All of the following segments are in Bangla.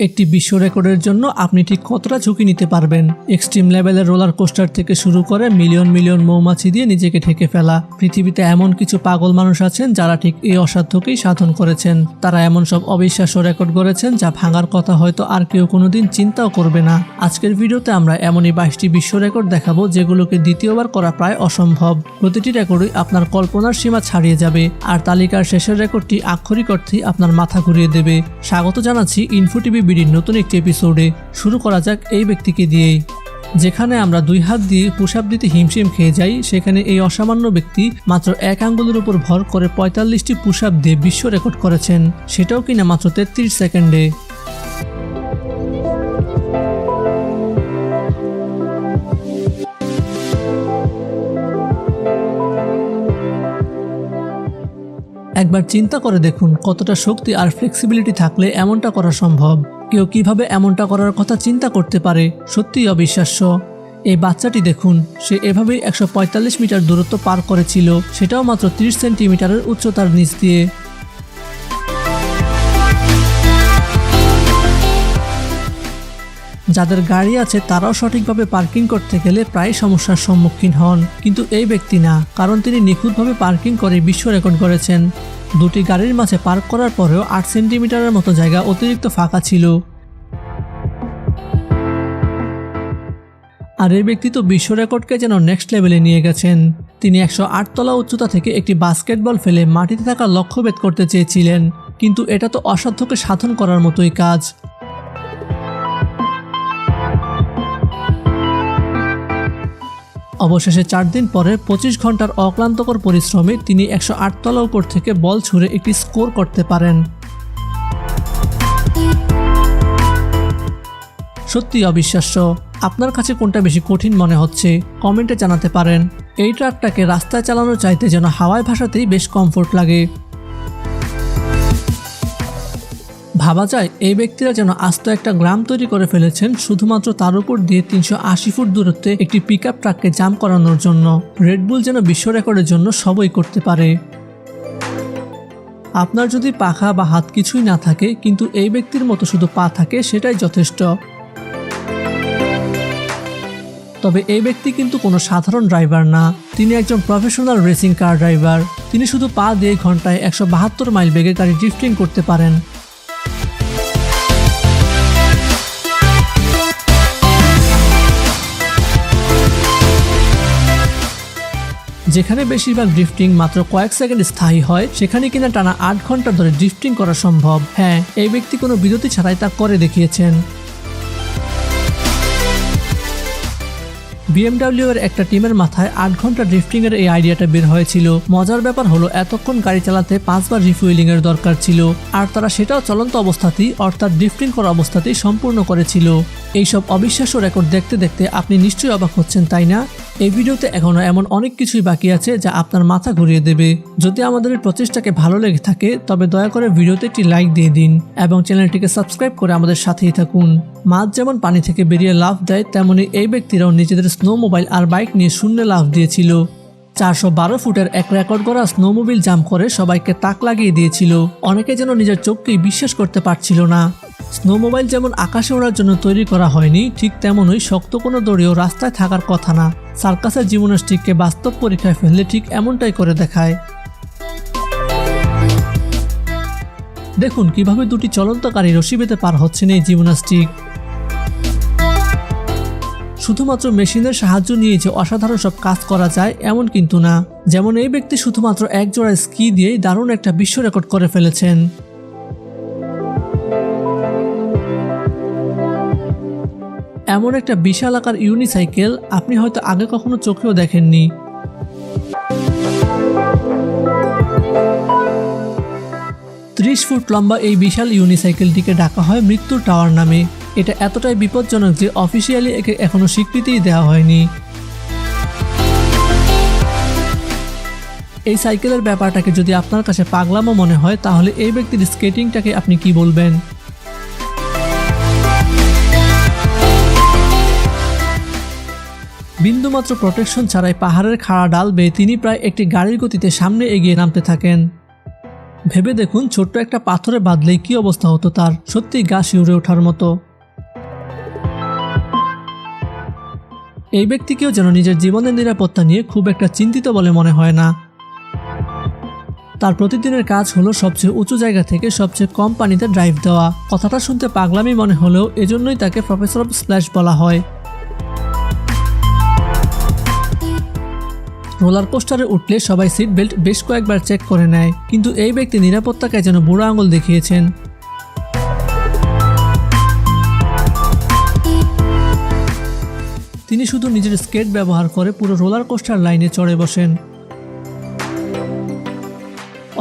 একটি বিশ্ব রেকর্ডের জন্য আপনি ঠিক কতটা ঝুঁকি নিতে পারবেন? এক্সট্রিম লেভেলের রোলার কোস্টার থেকে শুরু করে মিলিয়ন মিলিয়ন মৌমাছি দিয়ে নিজেকে ঢেকে ফেলা। পৃথিবীতে এমন কিছু পাগল মানুষ আছেন যারা ঠিক এই অসাধ্যকেই সাধন করেছেন। তারা এমন সব অবিশ্বাস্য রেকর্ড করেছেন যা ভাঙার কথা হয়তো আর কেউ কোনোদিন চিন্তাও করবে না। আজকের ভিডিওতে আমরা এমনই বাইশটি বিশ্ব রেকর্ড দেখাবো যেগুলোকে দ্বিতীয়বার করা প্রায় অসম্ভব। প্রতিটি রেকর্ডই আপনার কল্পনার সীমা ছাড়িয়ে যাবে, আর তালিকার শেষের রেকর্ডটি আক্ষরিক অর্থেই আপনার মাথা ঘুরিয়ে দেবে। স্বাগত জানাচ্ছি ইনফো টিভি বিডির নতুন একটি এপিসোডে শুরু করা যাক এই ব্যক্তিকে দিয়েই যেখানে আমরা দুই হাত দিয়ে পুষাপ দিতে হিমশিম খেয়ে যাই, সেখানে এই অসামান্য ব্যক্তি মাত্র এক আঙ্গুলের উপর ভর করে পঁয়তাল্লিশটি পুষাপ দিয়ে বিশ্ব রেকর্ড করেছেন। সেটাও কিনা মাত্র তেত্রিশ সেকেন্ডে। একবার চিন্তা করে দেখুন কতটা শক্তি আর ফ্লেক্সিবিলিটি থাকলে এমনটা করা সম্ভব। কেউ কীভাবে এমনটা করার কথা চিন্তা করতে পারে, সত্যিই অবিশ্বাস্য। এই বাচ্চাটি দেখুন, সে এভাবেই একশো পঁয়তাল্লিশ মিটার দূরত্ব পার করেছিল, সেটাও মাত্র 30 সেন্টিমিটারের উচ্চতার নিচ দিয়ে। যাদের গাড়ি আছে তারাও সঠিকভাবে পার্কিং করতে গেলে প্রায় সমস্যার সম্মুখীন হন। কিন্তু এই ব্যক্তি না, কারণ তিনি নিখুঁতভাবে পার্কিং করে বিশ্ব রেকর্ড করেছেন। দুটি গাড়ির মাঝে পার্ক করার পরেও আট সেন্টিমিটারের মতো জায়গা অতিরিক্ত ফাঁকা ছিল। আর এই ব্যক্তি তো বিশ্ব রেকর্ডকে যেন নেক্সট লেভেলে নিয়ে গেছেন। তিনি একশো তলা উচ্চতা থেকে একটি বাস্কেটবল ফেলে মাটিতে থাকা লক্ষ্যভেদ করতে চেয়েছিলেন। কিন্তু এটা তো অসাধ্যকে সাধন করার মতোই কাজ। অবশেষে চার দিন পরে পঁচিশ ঘণ্টার অক্লান্তকর পরিশ্রমে তিনি একশো আটতলা উপর থেকে বল ছুঁড়ে একটি স্কোর করতে পারেন। সত্যি অবিশ্বাস্য। আপনার কাছে কোনটা বেশি কঠিন মনে হচ্ছে? কমেন্টে জানাতে পারেন। এই ট্রাকটাকে রাস্তায় চালানো চাইতে যেন হাওয়ায় ভাষাতেই বেশ কমফোর্ট লাগে। ভাবা যায়, এই ব্যক্তিরা যেন আস্ত একটা গ্রাম তৈরি করে ফেলেছেন, শুধুমাত্র তার উপর দিয়ে তিনশো আশি ফুট দূরত্বে একটি পিক ট্রাককে জাম করানোর জন্য। রেডবুল যেন বিশ্ব রেকর্ডের জন্য সবই করতে পারে। আপনার যদি পাখা বা হাত কিছুই না থাকে, কিন্তু এই ব্যক্তির মতো শুধু পা থাকে, সেটাই যথেষ্ট। তবে এই ব্যক্তি কিন্তু কোনো সাধারণ ড্রাইভার না। তিনি একজন প্রফেশনাল রেসিং কার ড্রাইভার তিনি শুধু পা দিয়ে ঘন্টায় একশো বাহাত্তর মাইল বেগে গাড়ি ড্রিফটিং করতে পারেন। যেখানে বেশিরভাগ ড্রিফটিং মাত্র কয়েক সেকেন্ড স্থায়ী হয়, সেখানে কিনা টানা আট ঘণ্টা ধরে ড্রিফটিং করা সম্ভব। হ্যাঁ এই ব্যক্তি কোনো বিরতি ছাড়াই তা করে দেখিয়েছেন। বিএমডাব্লিউ এর একটা টিমের মাথায় আট ঘণ্টা ড্রিফটিং এর এই আইডিয়াটা বের হয়েছিল। মজার ব্যাপার হলো, এতক্ষণ গাড়ি চালাতে পাঁচবার রিফুয়েলিং এর দরকার ছিল। আর তারা সেটাও চলন্ত অবস্থাতেই, অর্থাৎ ড্রিফটিং করা অবস্থাতেই সম্পূর্ণ করেছিল। এইসব অবিশ্বাস্য রেকর্ড দেখতে দেখতে আপনি নিশ্চয়ই অবাক হচ্ছেন, তাই না? এই ভিডিওতে এখনও এমন অনেক কিছুই বাকি আছে যা আপনার মাথা ঘুরিয়ে দেবে। যদি আমাদের এই প্রচেষ্টাকে ভালো লেগে থাকে, তবে দয়া করে ভিডিওতে একটি লাইক দিয়ে দিন এবং চ্যানেলটিকে সাবস্ক্রাইব করে আমাদের সাথেই থাকুন। মাছ যেমন পানি থেকে বেরিয়ে লাভ দেয়, তেমনি এই ব্যক্তিরাও নিজেদের স্নো মোবাইল আর বাইক নিয়ে শূন্যে লাভ দিয়েছিল। চারশো বারো ফুটের এক রেকর্ড করা স্নোমোবিল জাম করে সবাইকে তাক লাগিয়ে দিয়েছিল। অনেকে যেন নিজের চোখকেই বিশ্বাস করতে পারছিল না। স্নো মোবাইল যেমন আকাশে ওড়ার জন্য তৈরি করা হয়নি, ঠিক তেমনই শক্ত কোনো দড়িও রাস্তায় থাকার কথা না। সার্কাসের জিমনাস্টিককে বাস্তব পরীক্ষায় ফেললে ঠিক এমনটাই করে দেখায়। দেখুন কীভাবে দুটি চলন্তকারী রশি বেঁধে পার হচ্ছেন এই জিমনাস্টিক শুধুমাত্র মেশিনের সাহায্য নিয়ে যে অসাধারণ সব কাজ করা যায় এমন কিন্তু না। যেমন এই ব্যক্তি শুধুমাত্র এক জোড়া স্কি দিয়েই দারুণ একটা বিশ্ব রেকর্ড করে ফেলেছেন। এমন একটা বিশাল আকার ইউনিসাইকেল আপনি হয়তো আগে কখনো চোখেও দেখেননি। ত্রিশ ফুট লম্বা এই বিশাল ইউনিসাইকেলটিকে ডাকা হয় মৃত্যুর টাওয়ার নামে। এটা এতটাই বিপজ্জনক যে অফিসিয়ালি একে এখনও স্বীকৃতিই দেওয়া হয়নি। এই সাইকেলের ব্যাপারটাকে যদি আপনার কাছে পাগলামো মনে হয়, তাহলে এই ব্যক্তির স্কেটিংটাকে আপনি কি বলবেন? বিন্দুমাত্র প্রোটেকশন ছাড়াই পাহাড়ের খাড়া ডাল বেয়ে তিনি প্রায় একটি গাড়ির গতিতে সামনে এগিয়ে নামতে থাকেন। ভেবে দেখুন, ছোট্ট একটা পাথরে বাঁধলেই কি অবস্থা হতো তার। সত্যি গা শিউরে ওঠার মতো। এই ব্যক্তিকেও যেন নিজের জীবনের নিরাপত্তা নিয়ে খুব একটা চিন্তিত বলে মনে হয় না। তার প্রতিদিনের কাজ হলো সবচেয়ে উঁচু জায়গা থেকে সবচেয়ে কম পানিতে ড্রাইভ দেওয়া। কথাটা শুনতে পাগলামি মনে হলেও এজন্যই তাকে প্রফেসর অফ স্প্ল্যাশ বলা হয়। রোলার কোস্টারে উঠলে সবাই সিট বেল্ট বেশ কয়েকবার চেক করে নেয়, কিন্তু এই ব্যক্তি নিরাপত্তাকে যেন বুড়ো আঙুল দেখিয়েছেন। তিনি শুধু নিজের স্কেট ব্যবহার করে পুরো রোলার কোস্টার লাইনে চড়ে বসেন।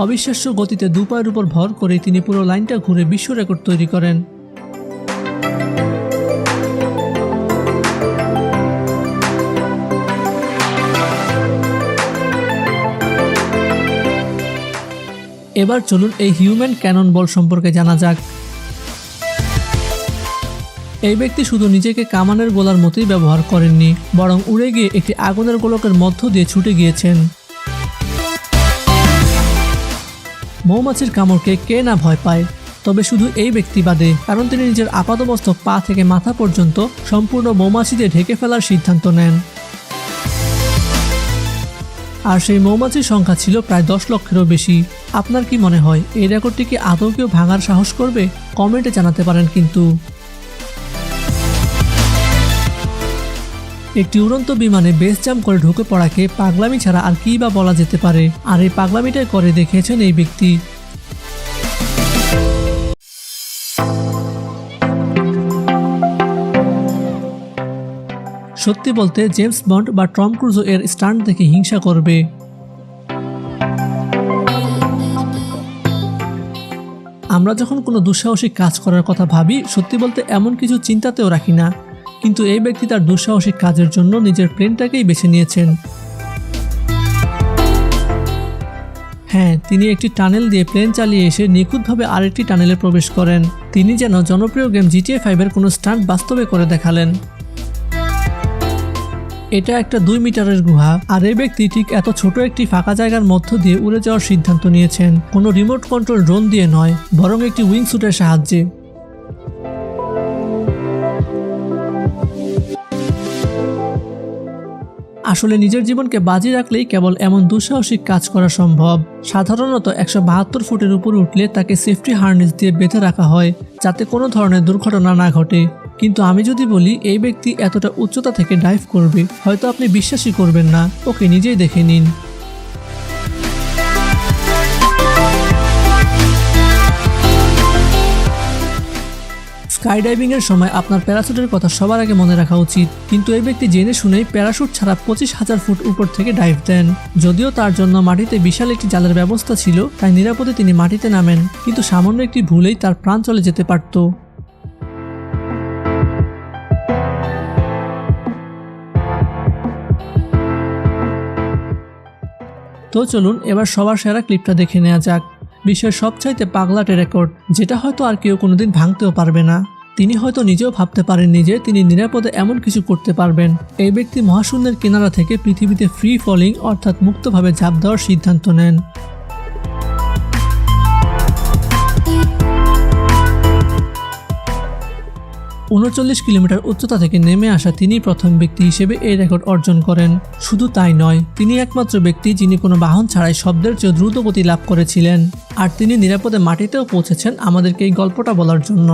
অবিশ্বাস্য গতিতে দুপায়ের উপর ভর করে তিনি পুরো লাইনটা ঘুরে বিশ্ব রেকর্ড তৈরি করেন। এবার চলুন এই হিউম্যান ক্যানন বল সম্পর্কে জানা যাক। এই ব্যক্তি শুধু নিজেকে কামানের গোলার মতোই ব্যবহার করেননি, বরং উড়ে গিয়ে একটি আগুনের গোলকের মধ্য দিয়ে ছুটে গিয়েছেন। মৌমাছির কামড়কে কে না ভয় পায়? তবে শুধু এই ব্যক্তি বাদে, কারণ তিনি নিজের আপাতমস্তক পা থেকে মাথা পর্যন্ত সম্পূর্ণ মৌমাছি দিয়ে ঢেকে ফেলার সিদ্ধান্ত নেন। আর সেই মৌমাছির সংখ্যা ছিল প্রায় দশ লক্ষেরও বেশি। আপনার কি মনে হয়, এই রেকর্ডটি কি আদৌ কেউ ভাঙার সাহস করবে? কমেন্টে জানাতে পারেন কিন্তু। একটি উড়ন্ত বিমানে বেস জাম করে ঢুকে পড়াকে পাগলামি ছাড়া আর কী বা বলা যেতে পারে? আর এই পাগলামিটাই করে দেখিয়েছেন এই ব্যক্তি। সত্যি বলতে জেমস বন্ড বা টম ক্রুজো এর স্টান্ট দেখে হিংসা করবে। আমরা যখন কোনো দুঃসাহসিক কাজ করার কথা ভাবি, সত্যি বলতে এমন কিছু চিন্তাতেও রাখি না। কিন্তু এই ব্যক্তি তার দুঃসাহসিক কাজের জন্য নিজের প্লেনটাকেই বেছে নিয়েছেন। হ্যাঁ তিনি একটি টানেল দিয়ে প্লেন চালিয়ে এসে নিখুঁতভাবে আরেকটি টানেলে প্রবেশ করেন। তিনি যেন জনপ্রিয় গেম জিটিএ ফাইভের কোনো স্টান্ট বাস্তবে করে দেখালেন। এটা একটা দুই মিটারের গুহা, আর এই ব্যক্তি ঠিক এত ছোট একটি ফাঁকা জায়গার মধ্য দিয়ে উড়ে যাওয়ার সিদ্ধান্ত নিয়েছেন। কোনো রিমোট কন্ট্রোল ড্রোন দিয়ে নয়, বরং একটি উইং স্যুটের সাহায্যে। আসলে নিজের জীবনকে বাজি রাখলেই কেবল এমন দুঃসাহসিক কাজ করা সম্ভব। সাধারণত একশো বাহাত্তর ফুটের উপর উঠলে তাকে সেফটি হার্নেস দিয়ে বেঁধে রাখা হয়, যাতে কোনো ধরনের দুর্ঘটনা না ঘটে। কিন্তু আমি যদি বলি, এই ব্যক্তি এতটা উচ্চতা থেকে ডাইভ করবে, হয়তো আপনি বিশ্বাসই করবেন না। ওকে নিজেই দেখে নিন। স্কাইডাইভিং এর সময় আপনার প্যারাশুটের কথা সবার আগে মনে রাখা উচিত। কিন্তু এই ব্যক্তি জেনে শুনেই প্যারাশুট ছাড়া পঁচিশ হাজার ফুট উপর থেকে ডাইভ দেন। যদিও তার জন্য মাটিতে বিশাল একটি জালের ব্যবস্থা ছিল, তাই নিরাপদে তিনি মাটিতে নামেন। কিন্তু সামান্য একটি ভুলেই তার প্রাণ চলে যেতে পারত। তো চলুন এবার সবার সেরা ক্লিপটা দেখে নেওয়া যাক। বিশ্বের সবচাইতে পাগলাটে রেকর্ড যেটা হয়তো আর কেউ কোনোদিন ভাঙতেও পারবে না। তিনি হয়তো নিজেও ভাবতে পারেননি যে তিনি নিরাপদে এমন কিছু করতে পারবেন। এই ব্যক্তি মহাশূন্যের কিনারা থেকে পৃথিবীতে ফ্রি ফলিং অর্থাৎ মুক্তভাবে ঝাঁপ দেওয়ার সিদ্ধান্ত নেন। উনচল্লিশ কিলোমিটার উচ্চতা থেকে নেমে আসা তিনি প্রথম ব্যক্তি হিসেবে এই রেকর্ড অর্জন করেন। শুধু তাই নয়, তিনি একমাত্র ব্যক্তি যিনি কোনো বাহন ছাড়াই শব্দের চেয়ে দ্রুত গতি লাভ করেছিলেন। আর তিনি নিরাপদে মাটিতেও পৌঁছেছেন আমাদেরকে এই গল্পটা বলার জন্য।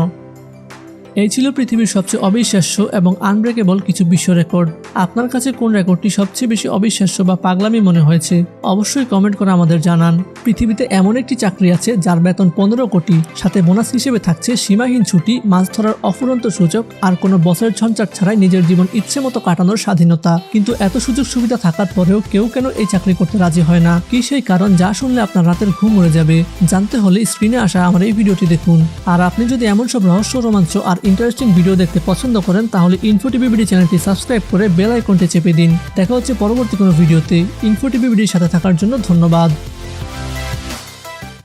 এই ছিল পৃথিবীর সবচেয়ে অবিশ্বাস্য এবং আনব্রেকেবল কিছু বিশ্ব রেকর্ড আপনার কাছে কোন রেকর্ডটি সবচেয়ে বেশি অবিশ্বাস্য বা পাগলামি মনে হয়েছে? অবশ্যই কমেন্ট করে আমাদের জানান। পৃথিবীতে এমন একটি চাকরি আছে যার বেতন পনেরো কোটি, সাথে বোনাস হিসেবে থাকছে সীমাহীন ছুটি, মাছ ধরার অফুরন্ত সুযোগ, আর কোনো বছরের ঝঞ্ঝাট ছাড়াই নিজের জীবন ইচ্ছে মতো কাটানোর স্বাধীনতা। কিন্তু এত সুযোগ সুবিধা থাকার পরেও কেউ কেন এই চাকরি করতে রাজি হয় না? কি সেই কারণ যা শুনলে আপনার রাতের ঘুম উড়ে যাবে? জানতে হলে স্ক্রিনে আসা আমার এই ভিডিওটি দেখুন। আর আপনি যদি এমন সব রহস্য, রোমাঞ্চ আর ইন্টারেস্টিং ভিডিও দেখতে পছন্দ করেন, তাহলে ইনফোটিভি বিডি চ্যানেলটি সাবস্ক্রাইব করে বেল আইকনটি চেপে দিন। দেখা হচ্ছে পরবর্তী কোনো ভিডিওতে ইনফোটিভি বিডির সাথে থাকার জন্য ধন্যবাদ।